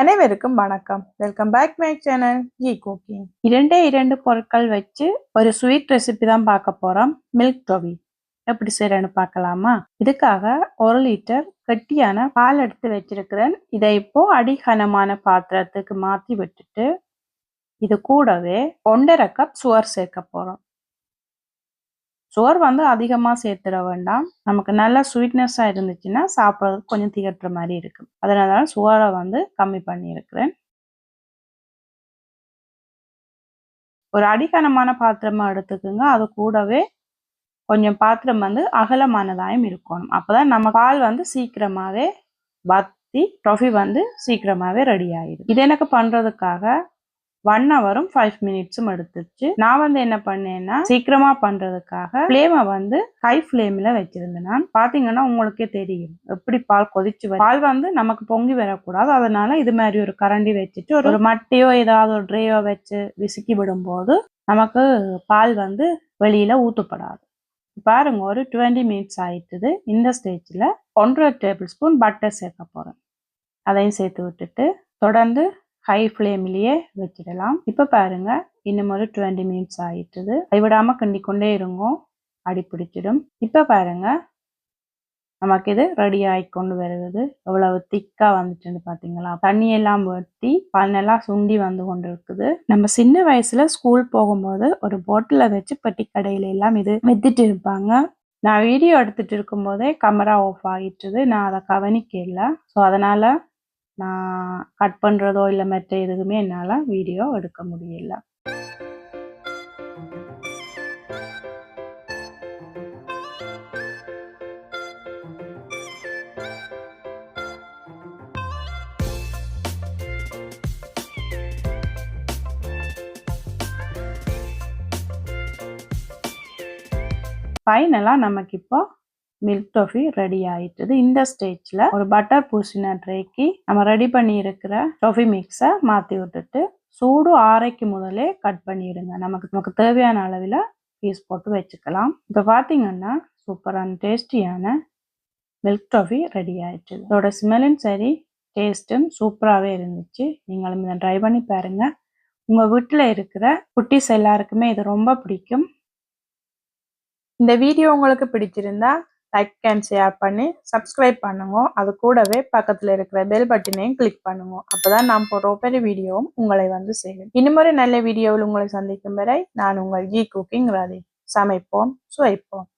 அனைவருக்கும் வணக்கம். Welcome back my channel G cooking இரண்டே இரண்டு பொருட்கள் வச்சு ஒரு ஸ்வீட் ரெசிபி தான் பார்க்க போறோம். மில்க் டோவி எப்படி செய்யறேன்னு பார்க்கலாமா? இதுக்காக ஒரு லிட்டர் கட்டியான பால் எடுத்து வச்சிருக்கிறேன். இதை இப்போ அடிகனமான பாத்திரத்துக்கு மாத்தி விட்டுட்டு இது கூடவே ஒன்றரை கப் சுவர் சேர்க்க போறோம். சுகர் வந்து அதிகமாக சேர்த்துட வேண்டாம். நமக்கு நல்ல ஸ்வீட்னஸாக இருந்துச்சுன்னா சாப்பிட்றதுக்கு கொஞ்சம் திகட்டுற மாதிரி இருக்கும். அதனால தான் சுகரை வந்து கம்மி பண்ணியிருக்கிறேன். ஒரு அடிக்கனமான பாத்திரமாக எடுத்துக்கோங்க. அது கூடவே கொஞ்சம் பாத்திரம் வந்து அகலமானதாயும் இருக்கணும். அப்போதான் நம்ம பால் வந்து சீக்கிரமாகவே பத்தி டொஃபி வந்து சீக்கிரமாகவே ரெடி ஆயிடும். இது எனக்கு பண்ணுறதுக்காக ஒன் ஹவரும் ஃபைவ் மினிட்ஸும் எடுத்துச்சு. நான் வந்து என்ன பண்ணேன்னா சீக்கிரமா பண்றதுக்காக ஃப்ளேமை வந்து ஹை ஃப்ளேம்ல வச்சிருந்தேன் நான். பாத்தீங்கன்னா உங்களுக்கே தெரியும். எப்படி பால் கொதிச்சு பால் வந்து நமக்கு பொங்கி வரக்கூடாது. அதனால இது மாதிரி ஒரு கரண்டி வச்சுட்டு ஒரு மட்டையோ ஏதாவது ஒரு ட்ரேயோ வச்சு விசுக்கி விடும்போது நமக்கு பால் வந்து வெளியில ஊத்தப்படாது. பாருங்க ஒரு டுவெண்ட்டி மினிட்ஸ் ஆயிட்டுது. இந்த ஸ்டேஜில் ஒன்றரை டேபிள் ஸ்பூன் பட்டர் சேர்க்க போகிறேன் அதையும் சேர்த்து விட்டுட்டு தொடர்ந்து ஹை ஃப்ளேம்லேயே வச்சிடலாம் இப்போ பாருங்க இன்னும் ஒரு டுவெண்ட்டி மினிட்ஸ் ஆகிட்டுது கைவிடாமல் கிண்டி கொண்டே இருங்கோ அடி பிடிச்சிடும். இப்போ பாருங்க நமக்கு இது ரெடி ஆகி கொண்டு வருவது. எவ்வளவு திக்காக வந்துட்டுன்னு பார்த்தீங்களா தண்ணியெல்லாம் வெட்டி பன்னெல்லாம் சுண்டி வந்து கொண்டு இருக்குது நம்ம சின்ன வயசுல ஸ்கூல் போகும்போது ஒரு போட்டில் வச்சு பெட்டி கடையில எல்லாம் இது வித்துட்டு இருப்பாங்க. நான் வீடியோ எடுத்துட்டு இருக்கும்போதே கேமரா ஆஃப் ஆகிட்டுது நான் அதை கவனிக்கல. ஸோ அதனால நான் கட் பண்ணுறதோ இல்லை மற்ற எதுவுமே என்னால் வீடியோ எடுக்க முடியல. ஃபைனலாக நமக்கு இப்போ மில்க் டோஃபி ரெடி ஆயிட்டது. இந்த ஸ்டேஜில் ஒரு பட்டர் பூசின ட்ரேக்கு நம்ம ரெடி பண்ணி இருக்கிற டொஃபி மிக்ஸை மாற்றி விட்டுட்டு சூடு ஆரைக்கு முதலே கட் பண்ணிடுங்க. நமக்கு நமக்கு தேவையான அளவில் பீஸ் போட்டு வச்சுக்கலாம். இப்போ பார்த்தீங்கன்னா சூப்பரான டேஸ்டியான மில்க் டோஃபி ரெடி ஆயிடுச்சு. இதோட ஸ்மெல்லும் சரி டேஸ்ட்டும் சூப்பராகவே இருந்துச்சு. நீங்களும் இதை ட்ரை பண்ணி பாருங்கள் உங்கள் வீட்டில் இருக்கிற குட்டீஸ் எல்லாருக்குமே இது ரொம்ப பிடிக்கும். இந்த வீடியோ உங்களுக்கு பிடிச்சிருந்தா லைக் அண்ட் ஷேர் பண்ணி சப்ஸ்கிரைப் பண்ணுங்க. அது கூடவே பக்கத்தில் இருக்கிற பெல் பட்டினையும் கிளிக் பண்ணுங்க. அப்போதான் நான் போடுற பெரிய வீடியோவும் உங்களை வந்து சேரும். இன்னும் நல்ல வீடியோவில் உங்களை சந்திக்கும் வரை நான் உங்கள் ஜி குக்கிங் ராதி சமைப்போம் சுவைப்போம்.